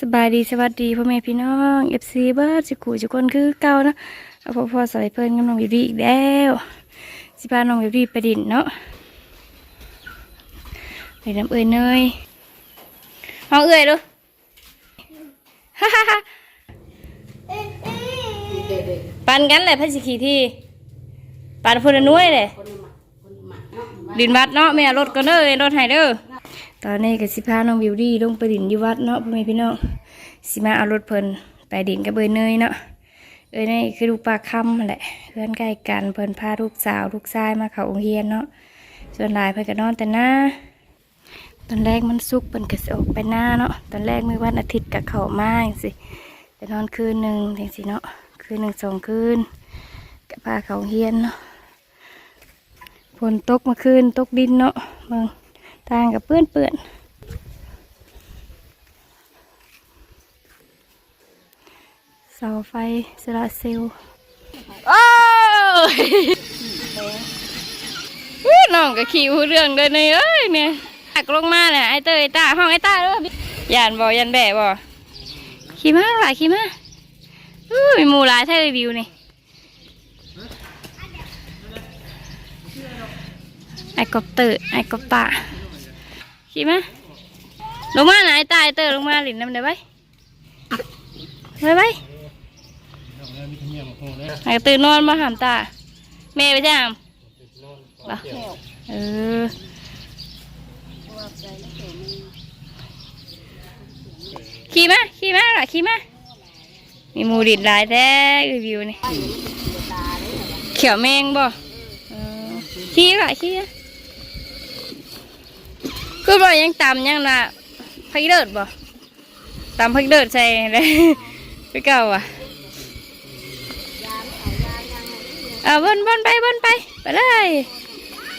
สบายดีสวัสดีพ่อแม่พี่น้องเอฟซีเบิร์ดสิกูจุกคนคือเก่าเนาะเอาพ่อพ่อสายเพิ่นกับน้องวิวดีอีกแล้วสิพาน้องวิวดีไปดินเนาะไปน้ำเอ้ยเนยห้องเอ้ยดูฮ่าฮ่าฮ่าปันกันเลยพันสิขี่ที่ปันพลนุ่ยเลยดินวัดเนาะแม่รถก็เด้อรถไฮเด้อ ตอนนี้ก็สิพาน้องวิวดี้ลงไปดินอยู่วัดเนาะพ่อแม่พี่น้องสิมาเอารถเพิ่นไปดินกับเบยเนยเนาะเอ้ยนี่คือลูกปลาค่ำนั่นแหละเพื่อนใกล้กันเพิ่นพาลูกสาวลูกชายมาเขาโรงเรียนเนาะส่วนหลายเพิ่นก็นอนแต่หน้าตอนแรกมันสุกเป็นกระสออกไปหน้าเนาะตอนแรกมือวันอาทิตย์กับเขามาอย่างสิไปนอนคืนหนึ่งอย่างสิเนาะคืนหนึ่งสองคืนกับพาเขาเฮียนเนาะฝนตกมาคืนตกดินเนาะเมือง ทางกับเปื้อนเปื้อนเสาไฟสลาเซลโอ้ยน้องก็ขี่หูเรื่องเลยเนี่ยเอ้ยเนี่ยหักลงมาเลยไอเตยตาห้องไอตาเด้อยานบ่ยันแบะบ่ขี่มาหลายขี่มาอู้ยมีหมูหลายใช่รีวิวนี่ไอกบเตอไอกบตา ขี่มาลงมาไหนตาไอเตยลงมาหลินน้ำเดี๋ยวไว้ไว้ไว้ไอตื่นนอนมาหามตาแม่ไปจ้ามบ่เออขี่มาขี่มาล่ะขี่มามีมูดิดหลายแท้รีวิวนี่เขียวแมงบ่ขี่ล่ะขี่ คือบ่ยังตำยังน่ะพักเดิดบ่ตำพักเดิดใส่เลยไปเก่าอะเอาเบิ้นเบิ้นไปเบิ้นไปไปเลย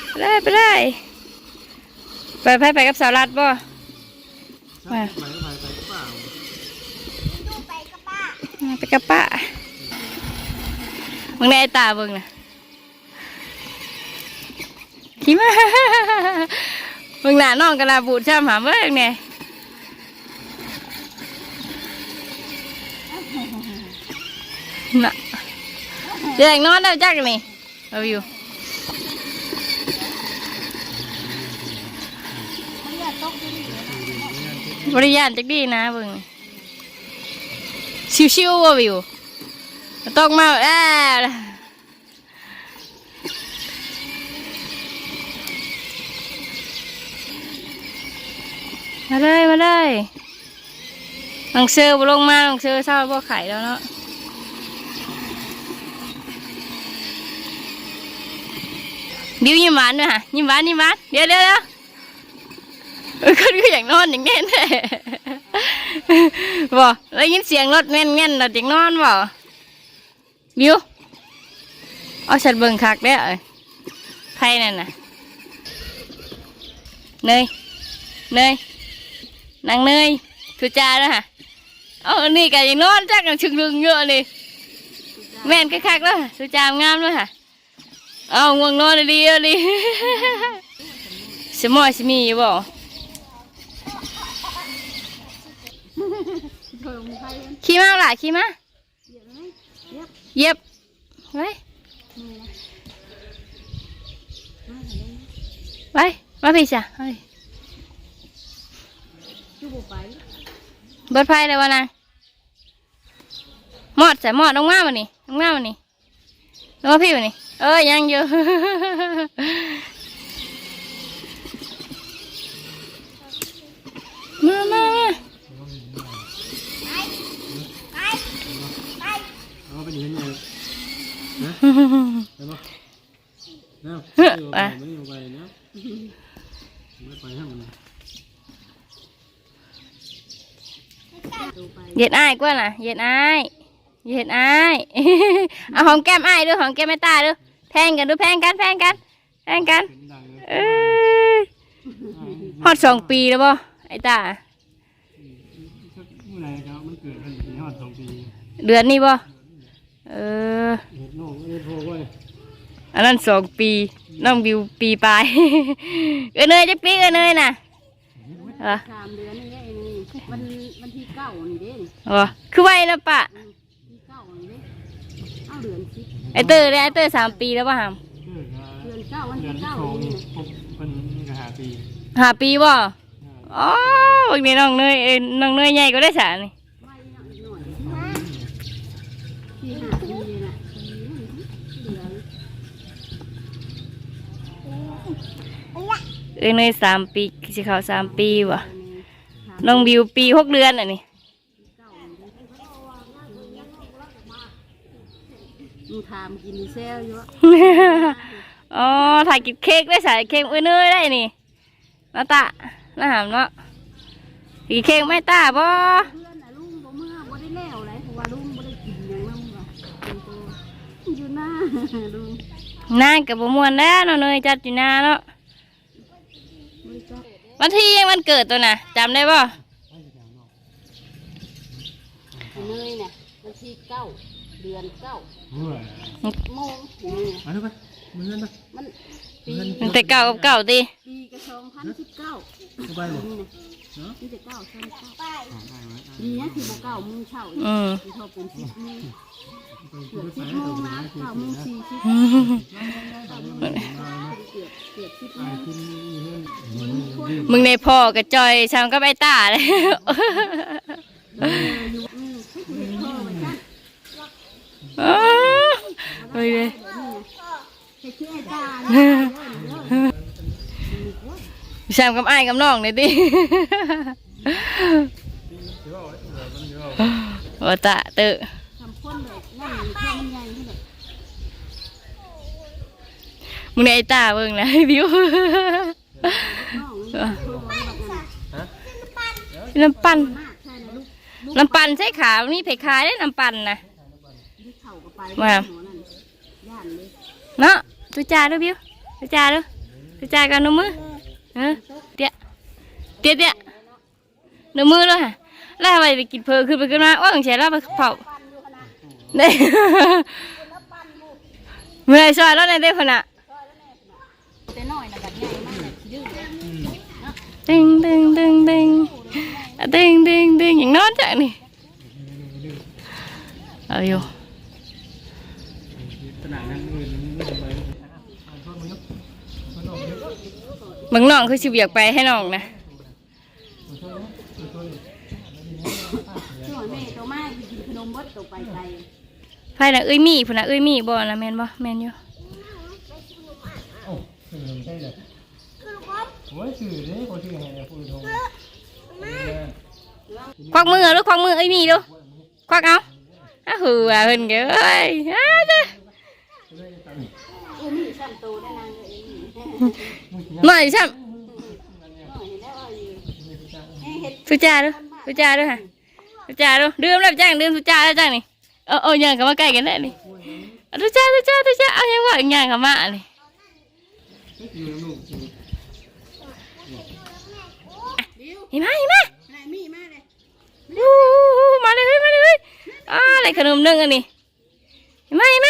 ไปเลยไปเลยไปไปไปกับสาวรัดบ่มาไปกับป้ามึงได้ไอ้ตาเบิ่งนะขี้มา มึงหน้าน้องกระลาบูดช่ำหาเบิ่งเนี่ยน่ะเด็กนอนแล้วจักนี่เอาอยู่บริยานจักดีนะเบิ่งชิวๆว่ะวิวต้องมาแอ่ มาเลยมาเลยน้องเซอร์บ่ลงมาน้องเซอร์เศร้าบ่ไข่แล้วเนาะบิวยิ้มหวานด้วยฮะยิ้มหวานยิ้มหวานเดี๋ยวเดี๋ยวเดี๋ยวออคนก็อยากนอนอย่างแน่แน่บ่ได้วยินเสียงรถแง่นแง่นเราจึงนอนบ่บิวเอาฉันเบิ่งคักได้อเอ้ยไพ่นั่นน่ะเนยเนย นางเนยทุจ้าแล้วฮะเอาอันนี้ก็ยังนอนจักกันชึงลึงเยอะนี่แม่นคักๆแล้วทุจามงามแล้วฮะเอาง่วงนอนดีๆเอาดิสมอสมีอยู่บ่ขี่มาล่ะขี่มาเย็บไว้ไว้มาพี่จ้ะเฮ้ย เบิดไฟเลยวะนางหมอดใส่หมอดลงมามานี่ลงมามานี่ลงมาพี่มานี่เอ้ยยังอยู่ มามามาเอาไปอยู่ที่นี่นะไปบ่เนาะเฮ้อไปไปไม่ไปเนาะไม่ไปให้มัน เหย็ดอ้ายกว่าน่ะเหย็ดอ้ายเหย็ดอ้าย เอาหอมแก้มอ้ายด้วยหอมแก้มแม่ตาด้วยแพงกันด้วยแพงกันแพงกันแพงกันเป็นดังเลยเอ้ยฮอดสองปีแล้วบ่ไอ้ตาเมื่อไรครับมันเกิดเป็นปีหอดสองปีเดือนนี้บ่เออเห็ดน้องเอ็ดโทรไว้อันนั้นสองปีน้องบิวปีปลาย เออเนยจะปีเออเนยน่ะเหรอ สามเดือนนี่เองนี่วันวันที่เก้า ก้านี่เด้ อ๋อคือไวนะปะที่เก้านี่เด้เอาเดือนสิไอเตอร์เลยไอเตอร์สามปีแล้วป่ะฮะเดือนเก้าวันเดือที่นที่เก้าโชว์นี่นี่ปุ๊บเป็นกระหาปีหาปีบ่อ๋อวันนี้น้องเนยเอ้ยน้องเนยใหญ่ก็ได้สานี่ไม่หน่อยหน่อยที่หาปีน่ะเดือนเอ้ยเนยสามปีสิเขาสามปีว่ะน้องบิวปีหกเดือนอะนี่ มึงถามกินเซลอยู่อ๋อถ่ายกินเค้กได้สายเค้กเอ้ยเนยได้นี่นาตะนาหามเนาะกินเค้กไม่ตาบ่เพื่อนน่ะลุงบ่เมื่อบ่ได้แล้วเลยเพราะว่าลุงบ่ได้กินหยังนำว่ะเป็นตัวอยู่หน้าลุงนานกับบ่ม่วนแล้วน้องเนยจัดอยู่นาเนาะบ่จักวันที่ยังวันเกิดตัวน่ะจำได้บ่เนยเนี่ยวันที่เก้าเดือนเก้าเมื่อ โมงนี่มาดูไปมือเงินไปมันปีมันแต่เก่ากับเก่าติปีกระชองพันสิบเก้าสบายบ่นี่นะนี่จะเก้าชั้นเก้าดีนะที่โบเก้าโมงเช้าอีกอืมที่เขาเป็นสิบโมงเกือบสิบโมงนะเก้าโมงสี่สิบเกือบเกือบสิบโมงกินเงินมึงในพ่อกับจอยชามกับไอ้ตาเลย อ๋อเฮ้ยเลยไอ้ตาเนี่ยชามกับไอ้กับน้องเลยดิว่าตาเตอทำคนเลยนั่นมึงในไอ้ตาเบิ่งนะบิวน้ำปั่นน้ำปั่นใช่ขาวนี่เพคายได้น้ำปั่นนะ ว่าหัวนั่นย่านเลยเนาะตุจ่าด้วยบิวตุจ่าด้วยตุจ่ากันนมือเออเดี๋ยวเดี๋ยวเดี๋ยวนมือเลยฮะแล้วทำไมไปกินเพลขึ้นไปขึ้นมาว่าของเฉยแล้วไปเผาเนี่ยเมื่อไรซอยแล้วในเด็กคนน่ะแต่น้อยนะบัดใหญ่มากเลยดื้อเลยตึงตึงตึงตึงอะตึงตึงตึงอย่างนอนจังนี่เอาอยู่ ตนาดนั้นอื่นไม่สบายโทษมึงยกโทษน้องยกบางน้องคือชิบอยากไปให้น้องนะช่วยแม่ตัวมากินขนมเบดตัวไปไกลไพ่น่ะเอ้ยมีพุ่นน่ะเอ้ยมีบ่นะแม่นบ่แม่นอยู่โอ้สื่อลงใช่เลยโอ้ยสื่อเนี่ยคนชื่ออะไรเนี่ยพูดตรงควักมือเอาลูกควักมือเอ้ยมีดูควักเอาอ้าวหือว่าเพิ่นเก้ยอ้าวจ้ะเออ มีซ้ำตัวได้นางเลยนี่หน่อยช่ำน้อยแล้วเอาอยู่ให้เห็ดสุจ่าดูสุจ่าดูค่ะสุจ่าดูดื่มแล้วจ้างดื่มสุจ่าแล้วจ้างนี่เออเออยังกับมาใกล้กันได้นี่เอาสุจ่าสุจ่าสุจ่าเอายังว่าอีกอย่างกับมานี่อยู่ลูกเห็นไหมเห็นไหมอะไรมีมาเลยอู้มาเลยเฮ้ยมาเลยเฮ้ยอ่าอะไรขนมนึ่งอันนี้เห็นไหมเห็นไห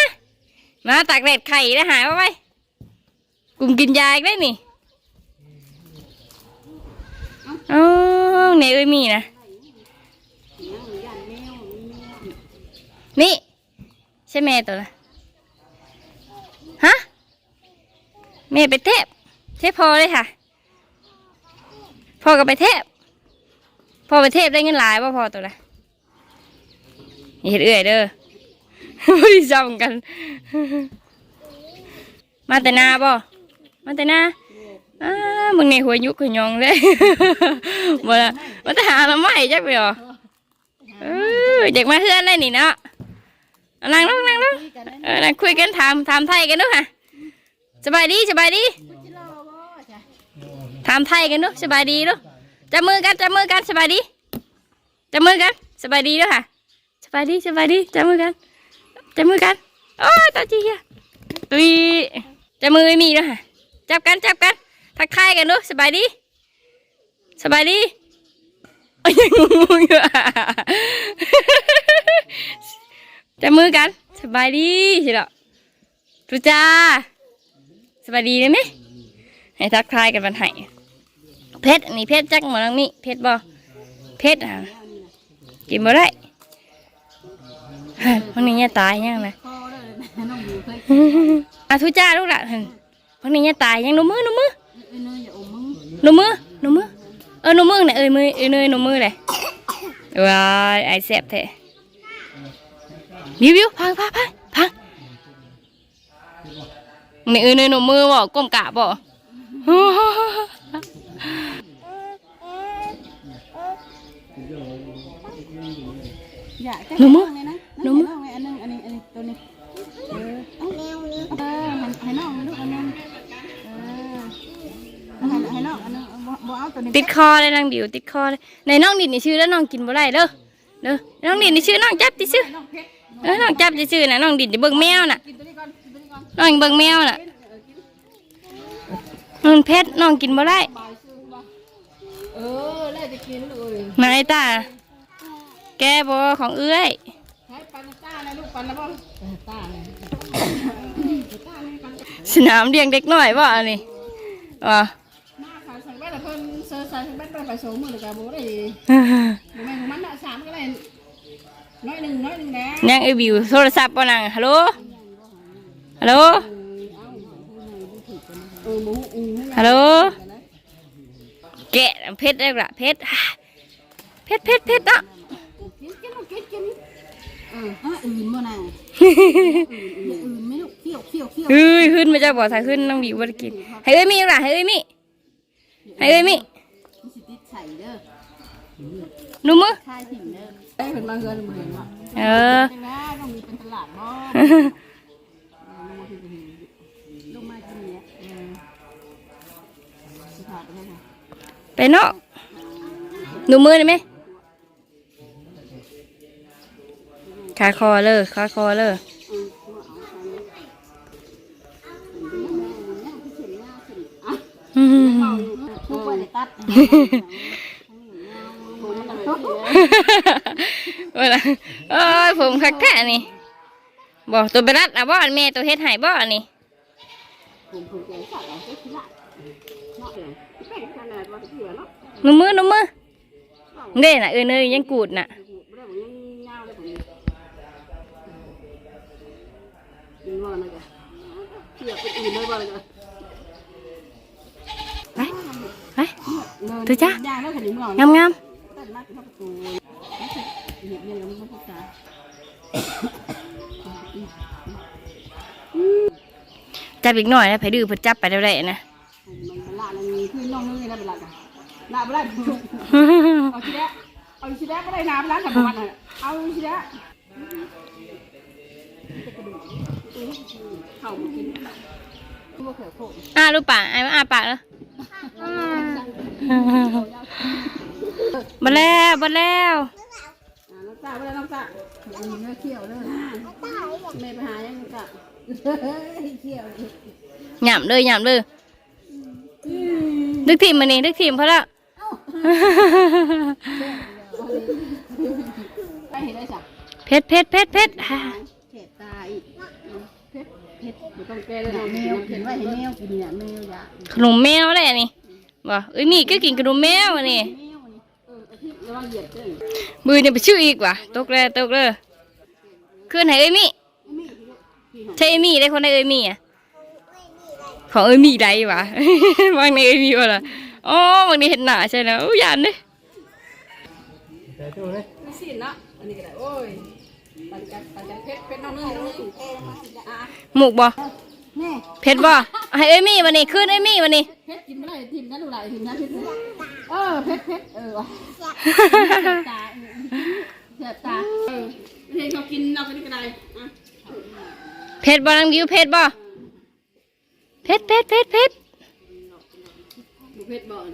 มาตักเด็ดไข่แล้หายไปกลุ่มกินยาอีกได้นี่อ๋อไหนเอ้ยมีนะ นี่ ใช่แม่ตัวละฮะแม่ไปเทพเทพพอเลยค่ะ พ่อก็ไปเทพพ่อไปเทพได้เงินหลายป่ะพ่อตัวละเห็ดเอื่อยเด้อ ไม่ได้จำกัน มาแต่นาบ่มาแต่นาอ้ามึงในหัวยุกหัวยองเลยบ่ละมาแต่หาละไม่จักไปหรอเออเด็กมาเฮือนได้นี่เนาะนั่งลงนั่งลงคุยกันนั่นเออนั่งคุยกันถามถามไทยกันดูค่ะสบายดีสบายดีถามไทยกันดูสบายดีดูจับมือกันจับมือกันสบายดีจับมือกันสบายดีด้วยค่ะสบายดีสบายดีจับมือกัน จับมือกัน โอ้ยตาจีอะตุยจับมือไม่มีด้วยค่ะจับกันจับกัน ทักทายกันดูสบายดี สบายดีโอ้ยยังงงอยู่อะจับมือกัน สบายดีสิเหรอทุจ้า สบายดีเลยไหมให้ทักทายกันวันไห้เพชรอันนี้เพชรจักหมอนังนี่เพชรบ่เพชรอะกินบ่ได้ วกนี้เนี่ยตายยังนะคอเลยนะน้องอยู่เคยอะทุจ้าลูกละหั่นพวกนี้เนี่ยตายยังหนูมือหนูมือเอ้ยเนยอย่าอมมึงหนูมือหนูมือเออหนูมือเนี่ยเอ้ยมือเอ้ยเนยหนูมือเลยว้ายไอแซ่บแท้วิววิวพังพังพังพังนี่เอ้ยเนยหนูมือบ่ก้มกะบ่อย่าหนูมือเลย น้องไงอันนึงอันนี้อันนี้ตัวนี้เออเอาเออให้ให้น้องลูกอันนึงเออให้ให้น้องอันนึงบ่เอาตัวนี้ติดคอเลยนางดิวติดคอเลยในน้องดินนี่ชื่อแล้วน้องกินบ่ได้เด้อเด้อน้องดินนี่ชื่อน้องจับที่ชื่อน้อเออน้องจับที่ชื่อน่ะน้องดินจะเบิ่งแมวน่ะน้องเบิ่งแมวน่ะมันเพชรน้องกินบ่ได้เออแล้จะกินเลยนายตาแกบ่ของเอื้อย ลูกปันแล้วบ่เออต้าเลยต้าเลยปันสนามเลี้ยงเด็กน้อยบ่อันนี้ว่าหน้าขาวใส่แว่นแล้วเพิ่นเซอร์ใส่แว่นไปไปโชว์มือเลยกับบ่ได้บ่แม่นของมันน่ะสามก็ได้น้อยหนึ่งน้อยหนึ่งแหน่ยังไอ้บิวโทรศัพท์บ่นางฮัลโหลฮัลโหลเออหมูอืมฮัลโหลแกะเพชรได้ละเพชรเพชรเพชรเพชรเนาะ เออฮะอื่นบ่นางอื่นไม่ลูกเคี่ยวเคี่ยวเคี่ยวเฮ้ยขึ้นมาจากบ่อสายขึ้นน้องบิวบ่ได้กินให้เอ้ยมีล่ะให้เอ้ยมีให้เอ้ยมีมันสิติดใส่เด้อหนูมือคายถิ่นเด้อได้เพิ่นมาเฮือนเหมือนว่าเออจังได๋ต้องมีเป็นตลาดบ่ลงมากินเนี่ยไปเนาะหนูมือได้ไหม ขาคอเลยขาคอเลยอืมทุกวันตัดเวลาเอ้ยผมคักแท้นี่บอกตัวไปรัดอะบ่อันแม่ตัวเฮ็ดให้บ่อันนี้ผมผมใจสั่นแล้วก็คิดละเนาะแป้งขนาดว่าเถื่อเนาะหนูมือหนูมือเด้น่ะเออเนยยังกูดน่ะ ไม่ได้ผมยังเงาเลยผม ยิงว่านะจ๊ะเทียบเป็นอื่นเลยว่าเลยไปไปตัวจ้ะยางแล้วขนมเงางามงามตัดมากเข้าประตูเห็นเนี่ยมันต้องจ้าจับอีกหน่อยนะไผดื้อเพิ่นจับไปได้ๆนะมันละมันมีขึ้นน้องนึงนะเป็นละกันละไม่ได้เอาชีแดะเอาชีแดะก็ได้น้ำล้างกับมันเอาชีแดะ เข้ามากินพวกเขือโขกอ้าลูกปากไอ้มาอ้าปากแล้วบ่แล้วบ่แล้วน้ำตาไปแล้วน้ำตาอันนี้เนื้อเขี้ยวเลยแม่ไปหายังน้ำตาเขี้ยวหย่ำเลยหย่ำเลยดึกทีมมานี่ดึกทีมเพราะแล้วไปเห็นได้จ้ะเพชรเพชรเพชรเพชรอ่า เข็ดตาอีกเผ็ดเผ็ดไม่ ต้องแก้เลยนะแมวเห็นว่าเห็นแมวกินเนี่ยแมวยาขนมแมวอะไรอันนี่บ่เอ้ยมีก็กินขนมแมวอันนี่แมวนี่เอออาทิตย์ระวังเหยียบเด้อมือเนี่ยไปชื่ออีกว่ะตกเลยตกเลยขึ้นให้เอ้ยมี่มีพี่ของใช่เอ้ยมี่ได้คนในเอ้ยมี่อะของเอ้ยมี่ได้วะบางในเอ้ยมี่วะล่ะอ๋อบางนี้เห็นหน้าใช่แล้วยานเด้แต่ตู้เลยไม่สิ้นเนาะอันนี้ก็ได้โอ้ย ปันกันปันกันเผ็ดเผ็ดน้องเนยน้องเนยอะหมูกบ่แม่เพชรบ่ให้เอ้ยมี่วันนี้ขึ้นเอ้ยมี่วันนี้เผ็ดกินไม่ได้ทิมนะดูหลายทิมนะเผ็ดเออเผ็ดเผ็ดเออว่ะตาเสียตาเออเห็นเขากินเราก็นี่ก็ได้อะเพชรบ่นางบิวเพชรบ่เพชรเพชรเพชรเพชรดูเผ็ดบ่อน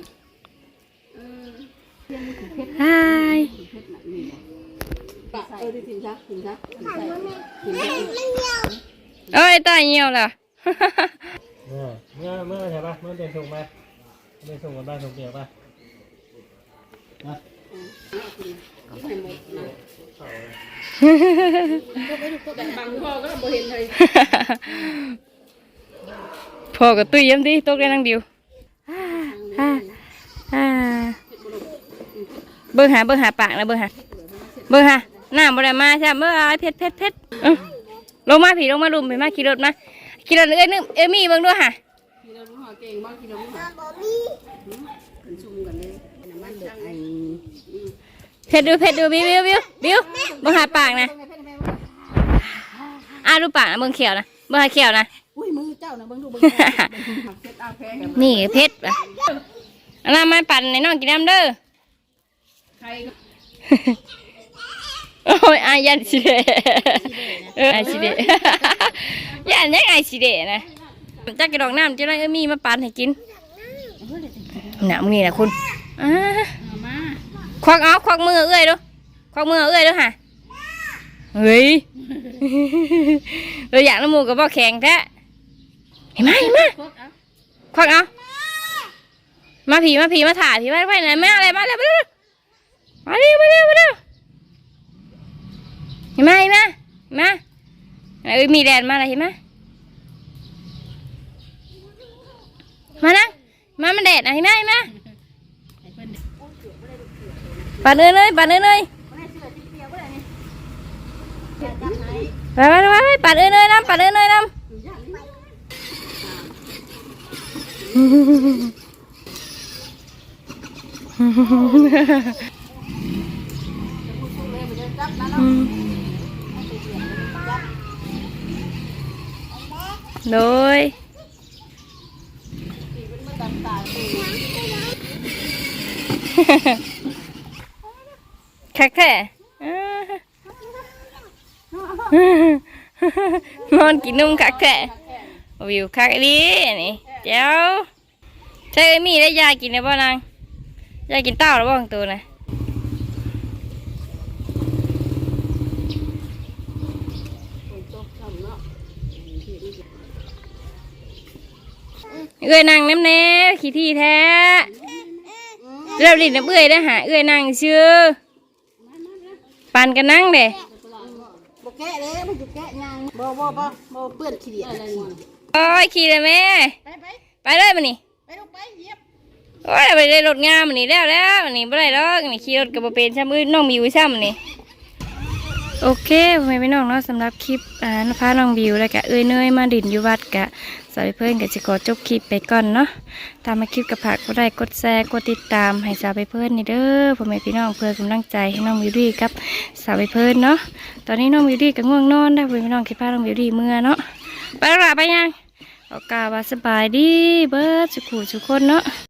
เออเพียง ปะเออที่ทิมซะทิมซะทิมใส่ทิมใส่เอ้ยตายเหี่ยวล่ะ เมื่อเมื่อเมื่อใช่ปะเมื่อเดินส่งไปเดินส่งกันบ้านส่งเกี่ยวปะนะให้หมดนะแต่บางพ่อก็บ่เห็นเลยพ่อกับตุ้ยย้ำดิตกได้นางบิวอ่าอ่าเบิ่งหาเบิ่งหาปากนะเบิ่งหาเบิ่งค่ะน้ำบ่ได้มาใช่เมื่อเพชรเพชรเพชรลงมาผีลงมาลุมไปมาขี่รถมาขี่รถเอ้ยนึงเอ้ยมีเบิ่งด้วยค่ะกินแล้วรู้หอเก่งบ้างกินแล้วรู้หอเป็นซุ่มกันเลยน้ำมันเดือดไอเพชรดูเพชรดูบิวบิวบิวบิวบิ่งหาปากนะอ่าดูปากนะเบิ่งเขียวนะเบิ่งหาเขียวนะอุ้ยมือเจ้านะเบิ่งดูเบิ่งนี่เพชรปะอันนั้นมาปั่นในน้องกินน้ำเด้อใคร โอ้ยอายันสิเดะเออไอสิเดะยันยังไอสิเดะนะจักกระดองน้ำจะได้เออมีมาปั่นให้กินหนามนี่นะคุณอ่าเอามาควักเอาควักมือเอ้ยดูควักมือเอ้ยดูฮะเฮ้ยเราอยากน้ำมูกกับบ่แข็งแท้เห็นไหมเห็นไหมครบเอาควักเอามาผีมาผีมาถ่ายผีมาไปไหนแม่อะไรมาเร็วมาเร็วมาเร็วมาเร็วมาเร็ว เห็นไหมเห็นไหมเห็นไหมเอ้ยมีแดดมาอะไรเห็นไหมมานั่งมามันแดดนะเห็นไหมเห็นไหมให้เพิ่นปัดเอ้ยเลยปัดเอ้ยเลยไปไปไปไปปัดเอ้ยเลยน้ำปัดเอ้ยเลยน้ำ โดยคักแท้อ่นอนกินนมคักแท้วิวคักดีนี่เจ้าใช่มีได้ยากินได้บ่นางยากินเต้าแล้วบ่ของตัวนะ เอื้อยนางน้ำแน่ขี้ที่แท้เร็วดิน้ำเอื้อยได้อหาเอื้อยนางชื่อปันกันนั่งเด้บ่แกะเลยมันจะแกะยังบ่บ่บ่บ่เปื้อนขี้เดียดอะไรนี่โอ้ยขี่เลยแม่ ไปไปไปเลยมันนี่ไปลงไปเหยียบโอ้ยไปได้รถงามมันนี่แล้วแล้วมันนี่บ่ได้หรอกนี่ขี่รถกับบ่เป็นซ้ำมือน้องบิวซ้ำมันนี่โอเคพ่อแม่พี่น้องเนาะสำหรับคลิปอ่าพาน้องบิวแล้วก็เอ้ยเนยมาดินอยู่วัดกะสาวเพื่อนก็จะขอจบคลิปไปก่อนเนาะตามมาคลิปกับผักก็ได้กดแชร์กดติดตามให้สาวไปเพื่อนนี่เด้อพ่อแม่พี่น้องเพื่อกำลังใจให้น้องวิวดี้กับสาวไปเพื่อนเนาะตอนนี้น้องวิวดี้ก็ง่วงนอนได้วพ่อแม่พี่น้องคิดพาน้องวิวดี้เมื่อเนาะไปละไปยังโอากาสสบายดีเบิร์ดสุขุสุขคนเนาะ